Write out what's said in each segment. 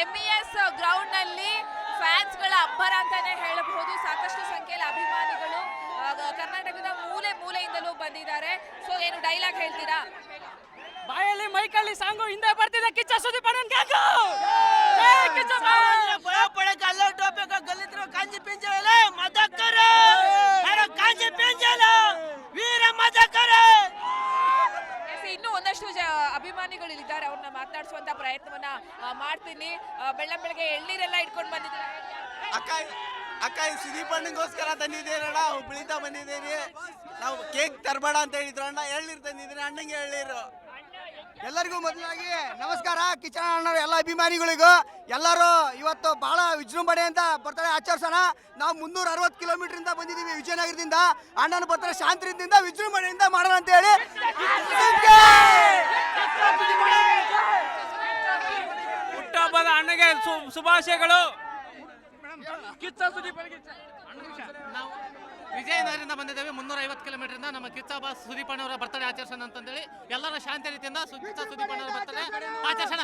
MES ಗ್ರೌಂಡ್ನಲ್ಲಿ ಫ್ಯಾನ್ಸ್ಗಳ ಅಬ್ಬರ ಅಂತಾನೆ ಹೇಳಬಹುದು. ಸಾಕಷ್ಟು ಸಂಖ್ಯೆಯಲ್ಲಿ ಅಭಿಮಾನಿಗಳು ಕರ್ನಾಟಕದ ಮೂಲೆ ಮೂಲೆಯಿಂದಲೂ ಬಂದಿದ್ದಾರೆ. ಸೊ ಏನು ಡೈಲಾಗ್ ಹೇಳ್ತೀರಾ? ಬಾಯಲ್ಲಿ ಮೈಕಲ್ಲಿ ಸಾಂಗು ಹಿಂದೆ ಬರ್ತಿದೆ. ಕಿಚ್ಚ ಸುದೀಪ್ ಒಂದಷ್ಟು ಜ ಅಭಿಮಾನಿಗಳು ಇದ್ದಾರೆ ಅವ್ರನ್ನ ಮಾತನಾಡಿಸುವಂತ ಪ್ರಯತ್ನವನ್ನ ಮಾಡ್ತೀನಿ. ಬೆಳ್ಳಂ ಬೆಳಗ್ಗೆ ಎಳ್ನೀರೆಲ್ಲ ಇಟ್ಕೊಂಡು ಬಂದಿದ್ದಾರೆ. ಅಕ್ಕ ಅಕ್ಕ ಸುದೀಪ್ ಅಣ್ಣಗೋಸ್ಕರ ತಂದಿದ್ದೀರಣ್ಣ ಹುಬ್ಳಿಂದ ಬಂದಿದ್ದೀನಿ. ನಾವು ಕೇಕ್ ತರಬೇಡ ಅಂತ ಹೇಳಿದ್ರು ಅಣ್ಣ, ಎಳ್ನೀರು ತಂದಿದ್ದೀನಿ, ಅಣ್ಣಂಗೆ ಎಳ್ನೀರು. ಎಲ್ಲರಿಗೂ ಮೊದಲಾಗಿ ನಮಸ್ಕಾರ ಕಿಚನ್ ಅಣ್ಣರ ಎಲ್ಲ ಅಭಿಮಾನಿಗಳಿಗೂ. ಎಲ್ಲರೂ ಇವತ್ತು ಬಹಳ ವಿಜೃಂಭಣೆಯಿಂದ ಬರ್ತಾರೆ ಆಚರಿಸೋಣ. ನಾವು ಮುನ್ನೂರ ಅರವತ್ತು ಕಿಲೋಮೀಟರ್ ಇಂದ ಬಂದಿದ್ದೀವಿ ವಿಜಯನಗರದಿಂದ. ಅಣ್ಣನ ಬರ್ತಾರೆ ಶಾಂತಿಯಿಂದ ವಿಜೃಂಭಣೆಯಿಂದ ಮಾಡೋಣ ಅಂತ ಹೇಳಿ. ಹುಟ್ಟಹಬ್ಬದ ಅಣ್ಣಗೆ ಶುಭಾಶಯಗಳು ಕಿಚ್ಚ ಸುದೀಪ್ ಅಣ್ಣಗೆ ನಾವು ವಿಜಯನಗರದಿಂದ ಬಂದಿದ್ದೇವೆ. ಮುನ್ನೂರ ಐವತ್ತು ಕಿಲೋಮೀಟರ್ ಇಂದ ನಮ್ಮ ಕಿಚ್ಚ ಬಾಸ್ ಸುದೀಪ್ ಅಣ್ಣವರ ಬರ್ತಡೇ ಆಚರಿಸೋಣ ಅಂತಂದೇಳಿ ಎಲ್ಲರ ಶಾಂತಿ ರೀತಿಯಿಂದ ಸುಚಿತಾ ಕಿಚ್ಚ ಸುದೀಪ್ ಬರ್ತಡೆ ಬರ್ತಡೇ ಆಚರಿಸೋಣ.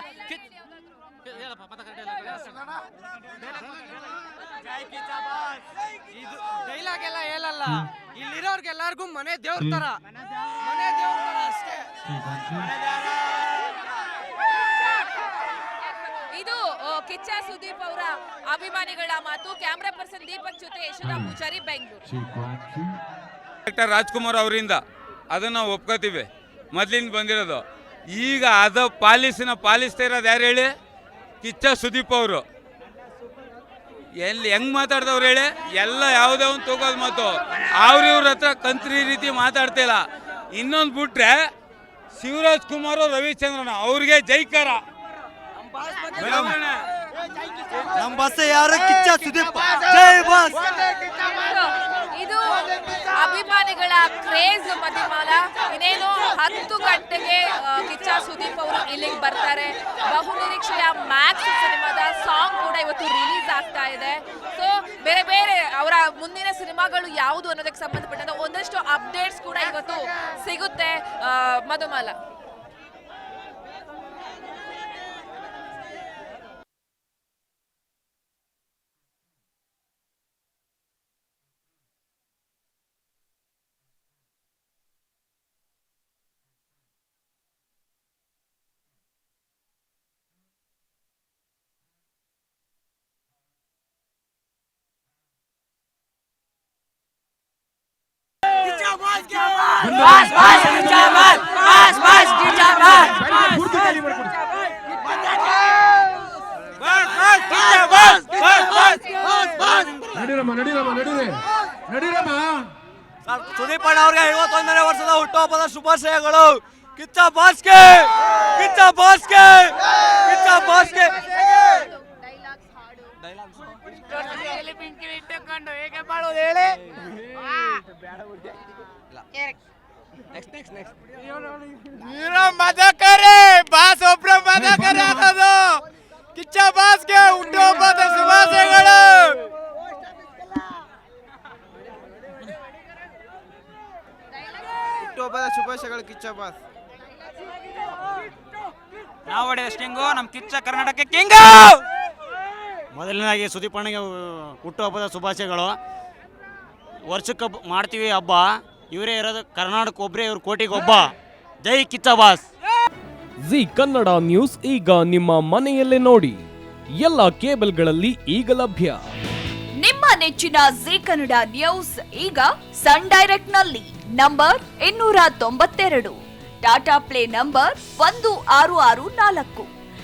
ಡೈಲಾಗೆಲ್ಲ ಇದು ಡೈಲಾಗ್ ಎಲ್ಲ ಹೇಳಲ್ಲ. ಇಲ್ಲಿರೋರ್ಗೆಲ್ಲರಿಗೂ ಮನೆ ದೇವ್ರ ತರ. ಮನೆ ದೇವ್ರ ತರ ಅಷ್ಟೇ ಇದು ಆ, ಕಿಚ್ಚ ಸುದೀಪ್ ಅವರ ಅಭಿಮಾನಿಗಳ ಮಾತು. ಕ್ಯಾಮ್ರಾ ಪರ್ಸನ್ ದೀಪಕ್ ಜೊತೆ ಯಶೋಧ ಪೂಜಾರಿ ಬೆಂಗಳೂರು. ಡಾಕ್ಟರ್ ರಾಜ್ಕುಮಾರ್ ಅವರಿಂದ ಅದನ್ನ ನಾವು ಒಪ್ಕೋತೀವಿ. ಮೊದಲಿಂದ ಬಂದಿರೋದು. ಈಗ ಅದ ಪಾಲಿಸಿನ ಪಾಲಿಸ್ತಾ ಇರೋದು ಯಾರು ಹೇಳಿ? ಕಿಚ್ಚ ಸುದೀಪ್ ಅವರು. ಎಲ್ಲಿ ಹೆಂಗ್ ಮಾತಾಡ್ದವ್ರು ಹೇಳಿ? ಎಲ್ಲ ಯಾವುದೇ ಒಂದು ತಗೋದು ಮಾತು. ಅವ್ರ ಇವ್ರ ಹತ್ರ ಕಂತ್ರಿ ರೀತಿ ಮಾತಾಡ್ತಿಲ್ಲ ಇನ್ನೊಂದು ಬಿಟ್ರೆ ಶಿವರಾಜ್ ಕುಮಾರ್ ರವಿಚಂದ್ರನ. ಅವ್ರಿಗೆ ಜೈಕಾರ. ನಮ್ಮ ಬಸ್ ಯಾರು ಕಿಚ್ಚ ಸುದೀಪ್? ಜೈ ಬಸ್! ಇದು ಅಭಿಮಾನಿಗಳ ಕ್ರೇಜ್ ಮಧ್ಯಮಾಲ ಇನ್ನೇನು ಹತ್ತು ಗಂಟೆಗೆ ಕಿಚ್ಚ ಸುದೀಪ್ ಅವರು ಇಲ್ಲಿಗೆ ಬರ್ತಾರೆ. ಬಹು ನಿರೀಕ್ಷೆಯ ಮ್ಯಾಕ್ಸ್ ಸಿನಿಮಾದ ಸಾಂಗ್ ಕೂಡ ಇವತ್ತು ರಿಲೀಸ್ ಆಗ್ತಾ ಇದೆ. ಸೊ ಬೇರೆ ಬೇರೆ ಅವರ ಮುಂದಿನ ಸಿನಿಮಾಗಳು ಯಾವುದು ಅನ್ನೋದಕ್ಕೆ ಸಂಬಂಧಪಟ್ಟಂತ ಒಂದಷ್ಟು ಅಪ್ಡೇಟ್ಸ್ ಕೂಡ ಇವತ್ತು ಸಿಗುತ್ತೆ. ಮಧುಮಾಲ. ನಡೀರಮ್ಮ ನಡೀರಮ್ಮ ನಡೀರಿ. ನಡೀರಮ್ಮ. ಸುದೀಪ್ ಅಣ್ಣ ಅವ್ರಿಗೆ ಐವತ್ತೊಂದನೇ ವರ್ಷದ ಹುಟ್ಟುಹಬ್ಬದ ಶುಭಾಶಯಗಳು. ಕಿಚ್ಚ ಬಾಸ್ಕೆ ಕಿಚ್ಚ ಬಾಸ್ಕೆ ಕಿಚ್ಚ ಬಾಸ್ಗೆ ಮದಕರೆ ಬಾಸ್ ಒಬ್ರ ಮದಕರೆ ಅನ್ನೋದು ಕಿಚ್ಚ ಬಾಸ್ಗೆ ಹುಟ್ಟುಹಬ್ಬದ ಶುಭಾಶಯಗಳು ಹುಟ್ಟುಹಬ್ಬದ ಶುಭಾಶಯಗಳು ಕಿಚ್ಚ ಬಾಸ್. ನಾವು ಹೊಡೆದ ಸ್ಟಿಂಗು ನಮ್ಮ ಕಿಚ್ಚ ಕರ್ನಾಟಕ ಕಿಂಗ್! ಮೊದಲನೇದಾಗಿ ಸುದೀಪ್ ಅಣ್ಣಗೆ ಹುಟ್ಟುಹಬ್ಬದ ಶುಭಾಶಯಗಳು. ವರ್ಷಕ್ಕೆ ಮಾಡ್ತೀವಿ ಹಬ್ಬ. ಇವರೇ ಇರೋದು ಕರ್ನಾಟಕ ಒಬ್ಬರೇ ಇವ್ರ ಕೋಟಿಗೆ ಒಬ್ಬ. ಜೈ Kichcha boss Zee Kannada news ಈಗ ನಿಮ್ಮ ಮನೆಯಲ್ಲೇ ನೋಡಿ. ಎಲ್ಲ ಕೇಬಲ್ಗಳಲ್ಲಿ ಈಗ ಲಭ್ಯ. ನಿಮ್ಮ ನೆಚ್ಚಿನ ಜಿ ಕನ್ನಡ ನ್ಯೂಸ್ ಈಗ ಸನ್ ಡೈರೆಕ್ಟ್ನಲ್ಲಿ ನಂಬರ್ ಇನ್ನೂರ ತೊಂಬತ್ತೆರಡು. ಟಾಟಾ ಪ್ಲೇ ನಂಬರ್ ಒಂದು ಆರು ಆರು ನಾಲ್ಕು.